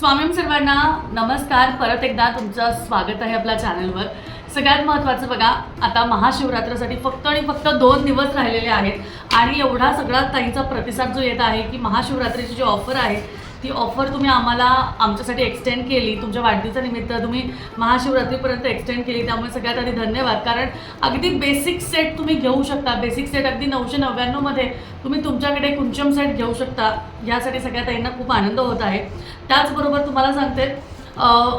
स्वामी सर्वांना नमस्कार. परत एकदा तुमचं स्वागत आहे आपल्या चॅनलवर. सगळ्यात महत्त्वाचं बघा आता महाशिवरात्रासाठी फक्त आणि फक्त दोन दिवस राहिलेले आहेत आणि एवढा सगळा ताईंचा प्रतिसाद जो येत आहे की महाशिवरात्रीची जी ऑफर आहे ती ऑफर तुम्ही आम्हाला आमच्यासाठी एक्सटेंड केली. तुमच्या वाढदिवसानिमित्त तुम्ही महाशिवरात्रीपर्यंत एक्सटेंड केली. त्यामुळे सगळ्यात आधी धन्यवाद. कारण अगदी बेसिक सेट तुम्ही घेऊ शकता. बेसिक सेट अगदी नऊशे नव्याण्णवमध्ये तुम्ही तुमच्याकडे कुंचम सेट घेऊ शकता. यासाठी सगळ्या ताईंना खूप आनंद होत आहे. त्याचबरोबर तुम्हाला सांगते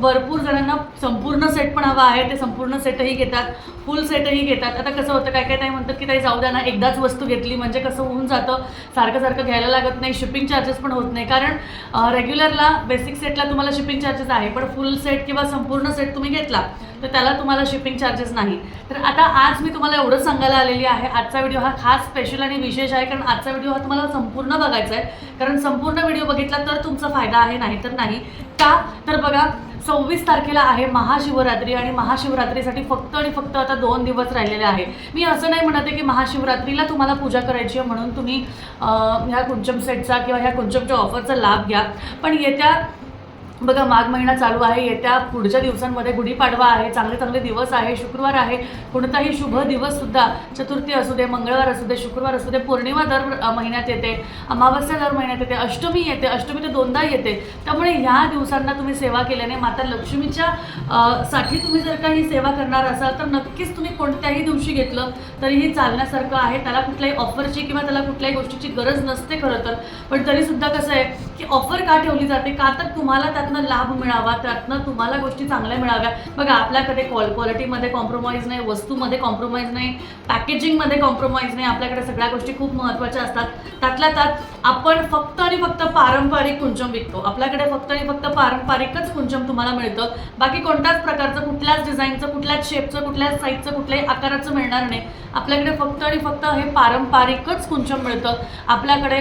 भरपूर जणांना संपूर्ण सेट पण हवा आहे ते संपूर्ण सेटही घेतात फुल सेटही घेतात. आता कसं होतं काय काय ताई म्हणतात की ताई जाऊ द्या ना एकदाच वस्तू घेतली म्हणजे कसं होऊन जातं. सारखं सारखं घ्यायला लागत नाही शिपिंग चार्जेस पण होत नाही. कारण रेग्युलरला बेसिक सेटला तुम्हाला शिपिंग चार्जेस आहे पण फुल सेट किंवा संपूर्ण सेट तुम्ही घेतला तर त्याला तुम्हाला शिपिंग चार्जेस नाही. तर आता आज मी तुम्हाला एवढंच सांगायला आलेली आहे आजचा व्हिडिओ हा खास स्पेशल आणि विशेष आहे कारण आजचा व्हिडिओ हा तुम्हाला संपूर्ण बघायचा आहे. कारण संपूर्ण व्हिडिओ बघितला तर तुमचा फायदा आहे नाही तर नाही. का? तर बघा सव्वीस तारखेला आहे महाशिवरात्री आणि महाशिवरात्रीसाठी फक्त आणि फक्त आता दोन दिवस राहिलेले आहे. मी असं नाही म्हणत आहे की महाशिवरात्रीला तुम्हाला पूजा करायची आहे म्हणून तुम्ही ह्या कुंचम सेटचा किंवा ह्या कुंचमच्या ऑफरचा लाभ घ्या. पण येत्या बघा माघ महिना चालू आहे. येत्या पुढच्या दिवसांमध्ये गुढीपाडवा आहे. चांगले चांगले दिवस आहे. शुक्रवार आहे. कोणताही शुभ दिवस सुद्धा चतुर्थी असू दे मंगळवार असू दे शुक्रवार असू दे पौर्णिमा दर महिन्यात येते. अमावस्या दर महिन्यात येते. अष्टमी येते. अष्टमी ते दोनदा येते. त्यामुळे ह्या दिवसांना तुम्ही सेवा केल्याने माता लक्ष्मीच्या साठी तुम्ही जर का ही सेवा करणार असाल तर नक्कीच तुम्ही कोणत्याही दिवशी घेतलं तरीही चालण्यासारखं आहे. त्याला कुठल्याही ऑफरची किंवा त्याला कुठल्याही गोष्टीची गरज नसते खरं तर. पण तरीसुद्धा कसं आहे की ऑफर का ठेवली जाते? का तर तुम्हाला त्यातनं लाभ मिळावा त्यातनं तुम्हाला गोष्टी चांगल्या मिळाव्या. बघा आपल्याकडे कॉल क्वालिटीमध्ये कॉम्प्रोमाइज नाही वस्तूमध्ये कॉम्प्रोमाइज नाही पॅकेजिंगमध्ये कॉम्प्रोमाइज नाही आपल्याकडे सगळ्या गोष्टी खूप महत्त्वाच्या असतात. त्यातल्या त्यात आपण फक्त आणि फक्त पारंपरिक कुंचम विकतो. आपल्याकडे फक्त आणि फक्त पारंपरिकच कुंचम तुम्हाला मिळतं. बाकी कोणत्याच प्रकारचं कुठल्याच डिझाईनचं कुठल्याच शेपचं कुठल्याच साईजचं कुठल्याही आकाराचं मिळणार नाही. आपल्याकडे फक्त आणि फक्त हे पारंपरिकच कुंचम मिळतं. आपल्याकडे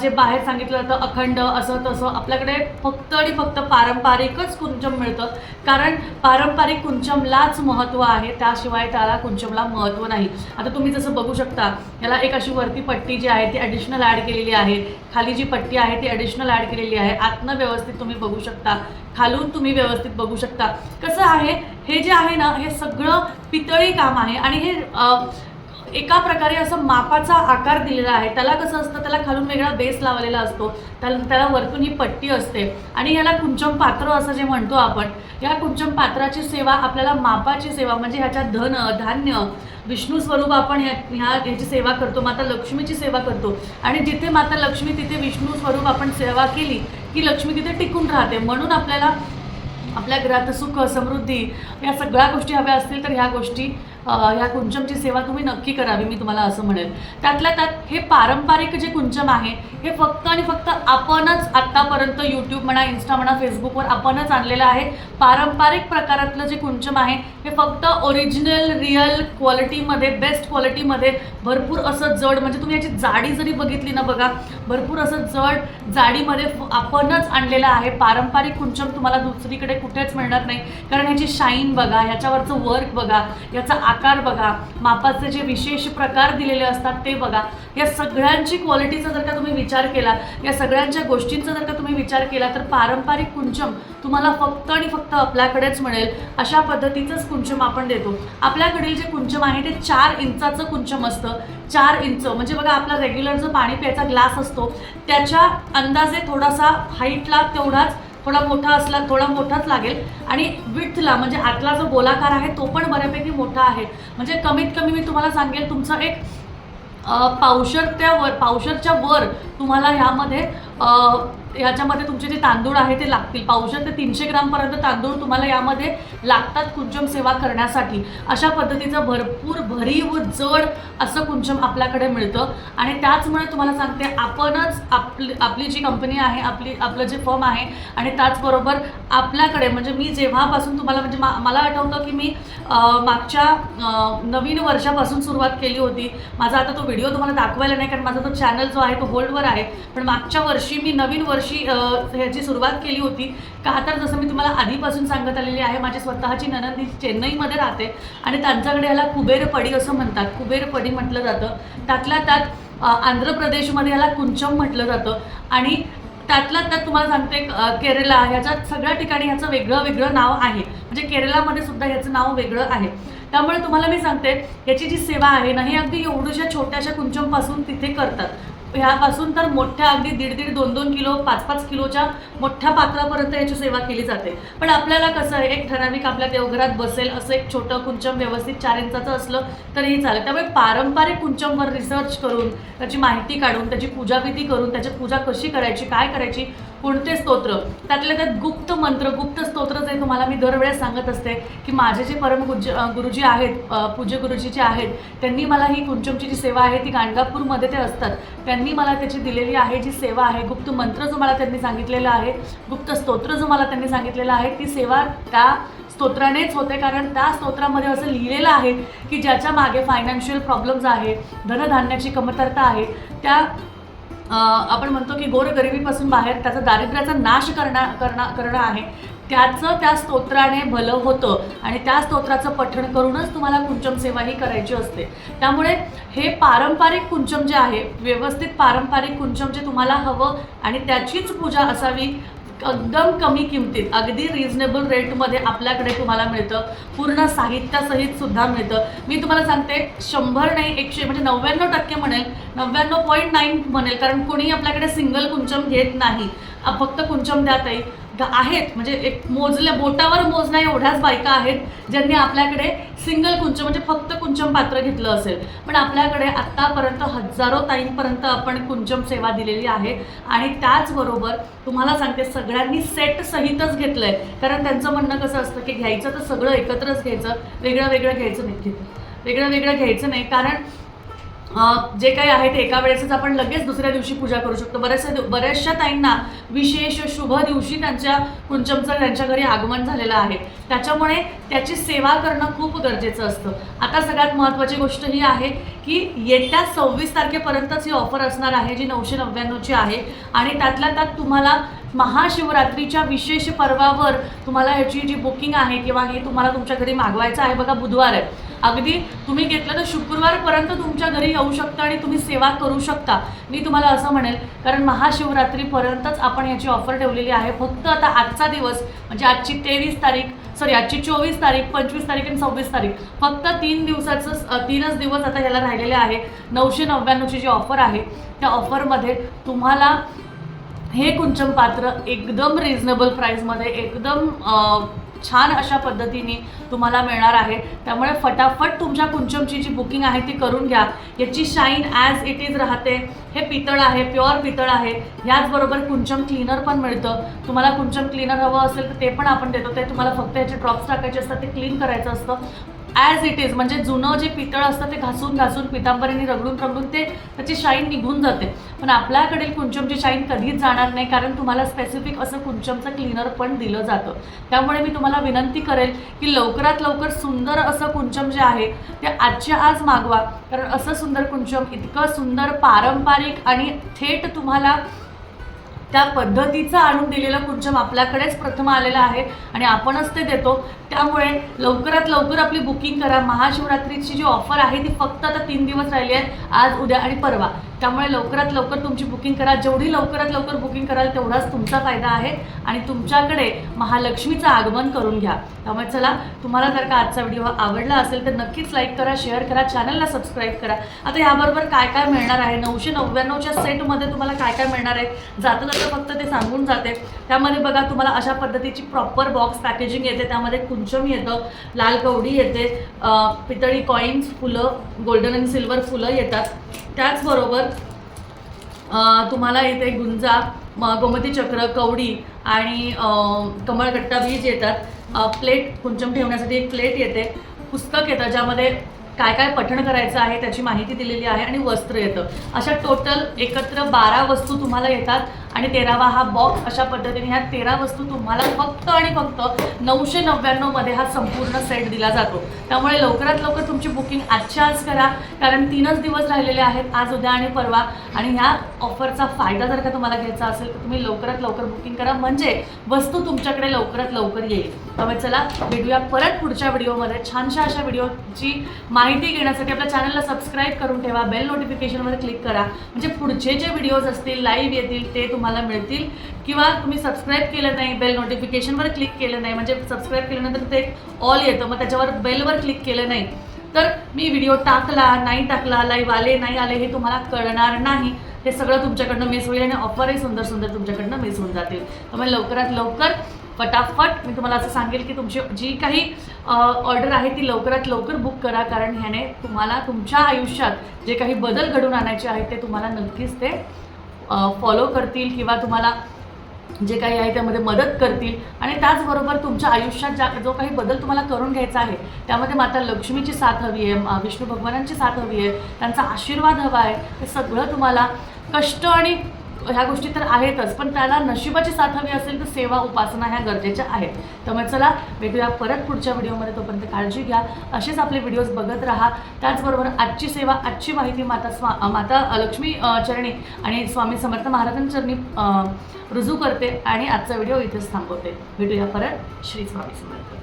जे बाहेर सांगितलं जातं अखंड असं तसं. आपल्याकडे फक्त आणि फक्त पारंपरिकच कुंचम मिळतं. कारण पारंपरिक कुंचमलाच महत्त्व आहे. त्याशिवाय त्याला कुंचमला महत्त्व नाही. आता तुम्ही जसं बघू शकता याला एक अशी वरती पट्टी जी आहे ती ॲडिशनल ॲड केलेली आहे. खाली जी पट्टी आहे ती ॲडिशनल ॲड केलेली आहे. आतनं व्यवस्थित तुम्ही बघू शकता. खालून तुम्ही व्यवस्थित बघू शकता. कसं आहे? हे जे आहे ना हे सगळं पितळी काम आहे. आणि हे एका प्रकारे असं मापाचा आकार दिलेला आहे. त्याला कसं असतं त्याला खालून वेगळा बेस लावलेला असतो. त्याला त्याला वरतून ही पट्टी असते. आणि याला कुंचम पात्र असं जे म्हणतो आपण या कुंचम पात्राची सेवा आपल्याला मापाची सेवा म्हणजे ह्याच्यात धन धान्य विष्णू स्वरूप आपण ह्या ह्या ह्याची सेवा करतो माता लक्ष्मीची सेवा करतो. आणि जिथे माता लक्ष्मी तिथे विष्णू स्वरूप आपण सेवा केली की लक्ष्मी तिथे टिकून राहते. म्हणून आपल्याला आपल्या घरात सुख समृद्धी या सगळ्या गोष्टी हव्या असतील तर ह्या गोष्टी ह्या कुंचमची सेवा तुम्ही नक्की करावी मी तुम्हाला असं म्हणेल त्यातल्या त्यात हे पारंपरिक जे कुंचम आहे हे फक्त आणि फक्त आपणच आत्तापर्यंत यूट्यूब म्हणा इन्स्टा म्हणा फेसबुकवर आपणच आणलेलं आहे. पारंपरिक प्रकारातलं जे कुंचम आहे हे फक्त ओरिजिनल रिअल क्वालिटीमध्ये बेस्ट क्वालिटीमध्ये भरपूर असं जड म्हणजे तुम्ही याची जाडी जरी बघितली ना बघा भरपूर असं जड जाडीमध्ये आपणच आणलेलं आहे. पारंपरिक कुंचम तुम्हाला दुसरीकडे कुठेच मिळणार नाही. कारण ह्याची शाईन बघा ह्याच्यावरचं वर्क बघा याचा आकार बघा मापाचे जे विशेष प्रकार दिलेले असतात ते बघा. या सगळ्यांची क्वालिटीचा जर का तुम्ही विचार केला या सगळ्यांच्या गोष्टींचा जर का तुम्ही विचार केला तर पारंपरिक कुंचम तुम्हाला फक्त आणि फक्त आपल्याकडेच मिळेल. अशा पद्धतीचंच कुंचम आपण देतो. आपल्याकडील जे कुंचम आहे ते चार इंचाचं कुंचम असतं. चार इंच म्हणजे बघा आपला रेग्युलर जो पाणी प्यायचा ग्लास असतो त्याच्या अंदाजे थोडासा हाईटला तेवढाच थोडा मोठा असला थोडा मोठाच लागेल. आणि विथला म्हणजे आतला जो गोलाकार आहे तो पण बऱ्यापैकी मोठा आहे. म्हणजे कमीत कमी मी तुम्हाला सांगेल तुमचं एक पावशर त्या वर पावशरच्या वर तुम्हाला ह्यामध्ये ह्याच्यामध्ये तुमचे जे तांदूळ आहे ते लागतील. पावशर ते तीनशे ग्रामपर्यंत तांदूळ तुम्हाला यामध्ये लागतात कुंचम सेवा करण्यासाठी. अशा पद्धतीचं भरपूर भरीव जड असं कुंचम आपल्याकडे मिळतं. आणि त्याचमुळे तुम्हाला सांगते आपणच आपली आपली जी कंपनी आहे आपली आपलं जे फर्म आहे आणि त्याचबरोबर आपल्याकडे म्हणजे मी जेव्हापासून तुम्हाला म्हणजे मा मला आठवतं की मी मागच्या नवीन वर्षापासून सुरुवात केली होती. माझा आता तो व्हिडिओ तुम्हाला दाखवायला नाही कारण माझा तो चॅनल जो आहे तो होल्डवर आहे. पण मागच्या वर्षी मी नवीन वर्ष अ, ह्याची सुरुवात केली होती. का तर जसं मी तुम्हाला आधीपासून सांगत आलेली आहे माझी स्वतःची ननंदी चेन्नईमध्ये राहते आणि त्यांच्याकडे ह्याला कुबेरपडी असं म्हणतात. कुबेरपडी म्हटलं जातं. त्यातल्या त्यात आंध्र प्रदेशमध्ये ह्याला कुंचम म्हटलं जातं. आणि त्यातल्या त्यात तुम्हाला सांगते केरला ह्याच्यात सगळ्या ठिकाणी ह्याचं वेगळं वेगळं नाव आहे. म्हणजे केरलामध्ये सुद्धा ह्याचं नाव वेगळं आहे. त्यामुळे तुम्हाला मी सांगते याची जी सेवा आहे ना ही अगदी एवढ्याशा छोट्याशा कुंचमपासून तिथे करतात. ह्यापासून तर मोठ्या अगदी दीड दीड दोन दोन किलो पाच पाच किलोच्या मोठ्या पात्रापर्यंत याची सेवा केली जाते. पण आपल्याला कसं आहे एक ठराविक आपल्या देवघरात बसेल असं एक छोटं कुंचम व्यवस्थित चार इंचाचं असलं तरीही चालेल. त्यामुळे पारंपरिक कुंचमवर रिसर्च करून त्याची माहिती काढून त्याची पूजाविधी करून त्याची पूजा कशी करायची काय करायची कोणते स्तोत्र? त्यातल्या त्यात गुप्त मंत्र गुप्त स्तोत्र जे तुम्हाला मी दरवेळेस सांगत असते की माझे जे परम गुज गुरुजी आहेत पूज्य गुरुजी जे आहेत त्यांनी मला ही कुंचमची जी सेवा आहे ती गाणगापूरमध्ये ते असतात. त्यांनी मला त्याची दिलेली आहे जी सेवा आहे गुप्त मंत्र जो मला त्यांनी सांगितलेला आहे गुप्त स्तोत्र जो मला त्यांनी सांगितलेला आहे ती सेवा त्या स्तोत्रानेच होते. कारण त्या स्तोत्रामध्ये असं लिहिलेलं आहे की ज्याच्या मागे फायनान्शियल प्रॉब्लेम्स आहे धनधान्याची कमतरता आहे त्या आपण म्हणतो की गोरगरिबीपासून बाहेर त्याचा दारिद्र्याचा नाश करणार करणं करणं आहे. त्याचं त्या स्तोत्राने भलं होतं आणि त्या स्तोत्राचं पठण करूनच तुम्हाला कुंचम सेवा ही करायची असते. त्यामुळे हे पारंपरिक कुंचम जे आहे व्यवस्थित पारंपरिक कुंचम जे तुम्हाला हवं आणि त्याचीच पूजा असावी एकदम कमी किमतीत अगदी रिझनेबल रेटमध्ये आपल्याकडे तुम्हाला मिळतं. पूर्ण साहित्यासहित सुद्धा मिळतं. मी तुम्हाला सांगते शंभर नाही एकशे म्हणजे नव्याण्णव टक्के म्हणेल नव्याण्णव पॉईंट नाईन म्हणेल कारण कोणीही आपल्याकडे सिंगल कुंचम घेत नाही. फक्त कुंचम द्या ताई. आहेत. म्हणजे एक मोजल्या बोटावर मोजण्या एवढ्याच बायका आहेत ज्यांनी आपल्याकडे सिंगल कुंचम म्हणजे फक्त कुंचम पात्र घेतलं असेल. पण आपल्याकडे आत्तापर्यंत हजारो ताईंपर्यंत आपण कुंचम सेवा दिलेली आहे. आणि त्याचबरोबर तुम्हाला सांगते सगळ्यांनी सेट सहितच घेतलं आहे कारण त्यांचं म्हणणं कसं असतं की घ्यायचं तर सगळं एकत्रच घ्यायचं वेगळं वेगळं घ्यायचं नाही. घेतलं वेगळं वेगळं घ्यायचं नाही. कारण जे काही आहे ते एका वेळेसच आपण लगेच दुसऱ्या दिवशी पूजा करू शकतो. बऱ्याचशा दिव- बऱ्याचशा ताईंना विशेष शुभ दिवशी त्यांच्या कुंचमचं त्यांच्या घरी आगमन झालेलं आहे. त्याच्यामुळे त्याची सेवा करणं खूप गरजेचं असतं. आता सगळ्यात महत्त्वाची गोष्ट ही आहे की येत्या सव्वीस तारखेपर्यंतच ही ऑफर असणार आहे जी नऊशे नव्याण्णवची आहे. आणि त्यातल्या त्यात तुम्हाला महाशिवरात्रीच्या विशेष पर्वावर तुम्हाला ह्याची जी बुकिंग आहे किंवा हे तुम्हाला तुमच्या घरी मागवायचं आहे बघा बुधवार आहे. अगदी तुम्ही घेतलं तर शुक्रवारपर्यंत तुमच्या घरी येऊ शकता आणि तुम्ही सेवा करू शकता. मी तुम्हाला असं म्हणेल कारण महाशिवरात्रीपर्यंतच आपण याची ऑफर ठेवलेली आहे. फक्त आता आजचा दिवस म्हणजे आजची तेवीस तारीख सॉरी आजची चोवीस तारीख पंचवीस तारीख आणि सव्वीस तारीख फक्त तीन दिवसाचं तीनच दिवस आता ह्याला राहिलेले आहे. नऊशे नव्याण्णवची जी ऑफर आहे त्या ऑफरमध्ये तुम्हाला हे कुंचम पात्र एकदम रिझनेबल प्राईजमध्ये एकदम छान अशा पद्धतीने तुम्हाला मिळणार आहे. त्यामुळे फटाफट तुमच्या कुंचमची जी बुकिंग आहे ती करून घ्या. याची शाईन ॲज इट इज राहते. हे पितळ आहे प्युअर पितळ आहे. याचबरोबर कुंचम क्लीनर पण मिळतं. तुम्हाला कुंचम क्लीनर हवं असेल तर ते पण आपण देतो. ते तुम्हाला फक्त याचे ड्रॉप्स टाकायचे असतात ते क्लीन करायचं असतं. ॲज इट इज म्हणजे जुनं जे पितळ असतं ते घासून घासून पितांबरीने रगडून रगडून ते त्याची शाईन निघून जाते. पण आपल्याकडील कुंचमची शाईन कधीच जाणार नाही कारण तुम्हाला स्पेसिफिक असं कुंचमचं क्लीनर पण दिलं जातं. त्यामुळे मी तुम्हाला विनंती करेल की लवकरात लवकर सुंदर असं कुंचम जे आहे ते आजच्या आज मागवा. कारण असं सुंदर कुंचम इतकं सुंदर पारंपरिक आणि थेट तुम्हाला त्या पद्धतीचं आणून दिलेलं कुंचम आपल्याकडेच प्रथम आलेला आहे आणि आपणच ते देतो. त्यामुळे लवकरात लवकर आपली बुकिंग करा. महाशिवरात्रीची जी ऑफर आहे ती फक्त आता तीन दिवस राहिली आहे. आज उद्या आणि परवा. त्यामुळे लवकरात लवकर तुमची बुकिंग करा. जेवढी लवकरात लवकर बुकिंग कराल तेवढाच तुमचा फायदा आहे आणि तुमच्याकडे महालक्ष्मीचं आगमन करून घ्या. त्यामुळे चला तुम्हाला जर का आजचा व्हिडिओ आवडला असेल तर नक्कीच लाईक करा शेअर करा चॅनलला सबस्क्राईब करा. आता याबरोबर काय काय मिळणार आहे? नऊशे नव्याण्णवच्या सेटमध्ये तुम्हाला काय काय मिळणार आहे? जातं जाता फक्त ते सांगून जाते. त्यामध्ये बघा तुम्हाला अशा पद्धतीची प्रॉपर बॉक्स पॅकेजिंग येते. त्यामध्ये कुंचम येतं लाल कवडी येते पितळी कॉईन्स फुलं गोल्डन अँड सिल्वर फुलं येतात. त्याचबरोबर तुम्हाला इथे गुंजा म- गोमती चक्र कवडी आणि कमळकट्टा कमळगट्टा बीज येतात. प्लेट कुंचम ठेवण्यासाठी एक प्लेट येते. पुस्तक येतं ज्यामध्ये काय काय पठण करायचं आहे त्याची माहिती दिलेली आहे आणि वस्त्र येतं. अशा टोटल एकत्र बारा वस्तू तुम्हाला येतात. आणि तेरावा हा बॉक्स अशा पद्धतीने ह्या तेरा वस्तू तुम्हाला फक्त आणि फक्त नऊशे नव्याण्णवमध्ये हा संपूर्ण सेट दिला जातो. त्यामुळे लवकरात लवकर तुमची बुकिंग आजच्या आज करा. कारण तीनच दिवस राहिलेले आहेत आज उद्या आणि परवा. आणि ह्या ऑफरचा फायदा जर का तुम्हाला घ्यायचा असेल तर तुम्ही लवकरात लवकर बुकिंग करा. म्हणजे वस्तू तुमच्याकडे लवकरात लवकर येईल. त्यामुळे चला भेटूया परत पुढच्या व्हिडिओमध्ये. छानशा अशा व्हिडिओची माहिती घेण्यासाठी आपल्या चॅनलला सबस्क्राईब करून ठेवा. बेल नोटिफिकेशनवर क्लिक करा. म्हणजे पुढचे जे व्हिडिओज असतील लाईव्ह येतील ते तुम्हाला तुम्हाला मिळतील. किंवा तुम्ही सबस्क्राईब केलं नाही बेल नोटिफिकेशनवर क्लिक केलं नाही म्हणजे सबस्क्राईब केल्यानंतर ते ऑल येतं मग त्याच्यावर बेलवर क्लिक केलं नाही तर मी व्हिडिओ टाकला नाही टाकला लाईव्ह आले नाही आले हे तुम्हाला कळणार नाही. हे सगळं तुमच्याकडनं मिस होईल आणि ऑफरही सुंदर सुंदर तुमच्याकडनं मिस होऊन जातील. त्यामुळे लवकरात लवकर फटाफट मी तुम्हाला असं सांगेल की तुमची जी काही ऑर्डर आहे ती लवकरात लवकर बुक करा कारण ह्याने तुम्हाला तुमच्या आयुष्यात जे काही बदल घडून आणायचे आहेत ते तुम्हाला नक्कीच ते फॉलो करतील किंवा तुम्हाला जे काही आहे त्यामध्ये मदत करतील. आणि त्याचबरोबर तुमच्या आयुष्यात ज्या जो काही बदल तुम्हाला करून घ्यायचा आहे त्यामध्ये माता लक्ष्मीची साथ हवी आहे विष्णू भगवानांची साथ हवी आहे त्यांचा आशीर्वाद हवा आहे. हे सगळं तुम्हाला कष्ट आणि ह्या गोष्टी तर आहेतच पण त्याला नशिबाची साथ हवी असेल तर सेवा उपासना ह्या गरजेच्या आहेत. त्यामुळे चला भेटूया परत पुढच्या व्हिडिओमध्ये तोपर्यंत काळजी घ्या. असेच आपले व्हिडिओज बघत राहा. त्याचबरोबर आजची सेवा आजची माहिती माता स्वा माता लक्ष्मी चरणी आणि स्वामी समर्थ महाराजांचरणी रुजू करते आणि आजचा व्हिडिओ इथेच थांबवते. भेटूया परत श्री स्वामी समर्थ.